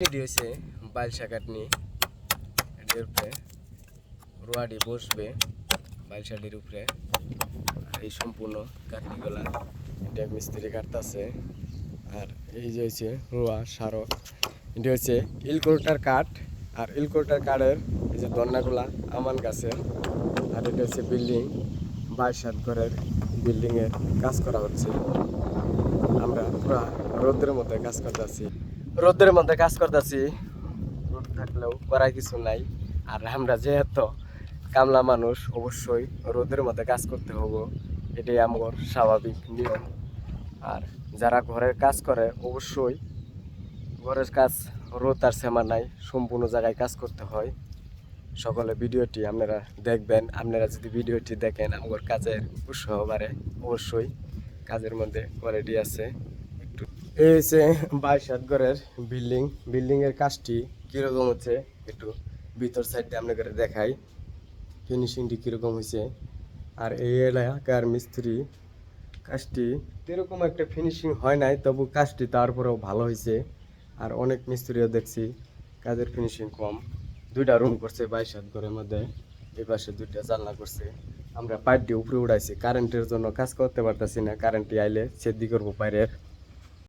এটি হয়েছে বাইলসা কাটনি এটির উপরে রোয়াডি বসবে বাইলসাটির উপরে। এই সম্পূর্ণ কাটনিগুলা এটা মিস্ত্রি কাটতেছে। আর এই যে হচ্ছে রোয়া, সারক। এটি হচ্ছে ইলকোল্টার কাঠ। আর ইলকোল্টার কাঠের এই যে দন্নাগুলা আমান গাছের। আর এটা হচ্ছে বিল্ডিং বাইশ সাত ঘরের বিল্ডিংয়ের কাজ করা হচ্ছে। আমরা পুরা রোদের মধ্যে কাজ করতেছি রোদের মধ্যে কাজ করতেছি। রোদ থাকলেও করার কিছু নাই। আর আমরা যেহেতু কামলা মানুষ, অবশ্যই রোদের মধ্যে কাজ করতে হব। এটাই আমার স্বাভাবিক নিয়ম। আর যারা ঘরের কাজ করে, অবশ্যই ঘরের কাজ রোদ আর সেমা নাই, সম্পূর্ণ জায়গায় কাজ করতে হয়। সকলে ভিডিওটি আপনারা দেখবেন। আপনারা যদি ভিডিওটি দেখেন, আমার কাজের উৎসাহ বাড়ে। অবশ্যই কাজের মধ্যে কোয়ালিটি আছে। এই হচ্ছে বাইশ ঘরের বিল্ডিং। বিল্ডিং এর কাজটি কীরকম হচ্ছে? একটু ভিতর সাইডে আপনাদের দেখাই। ফিনিশিংটি কীরকম হয়েছে? আর এই এলাকার মিস্ত্রি কাজটি এরকম একটা ফিনিশিং হয় নাই, তবু কাজটি তারপরেও ভালো হয়েছে। আর অনেক মিস্ত্রিও দেখছি কাজের ফিনিশিং কম। দুইটা রুম করছে বাইশ হাত ঘরের মধ্যে, এই পাশে দুইটা জানলা করছে। আমরা পাইপটি উপরে উড়াইছি কারেন্টের জন্য কাজ করতে পারতেছি না কারেন্টটি আইলে সেদ্ধি করব বাইরের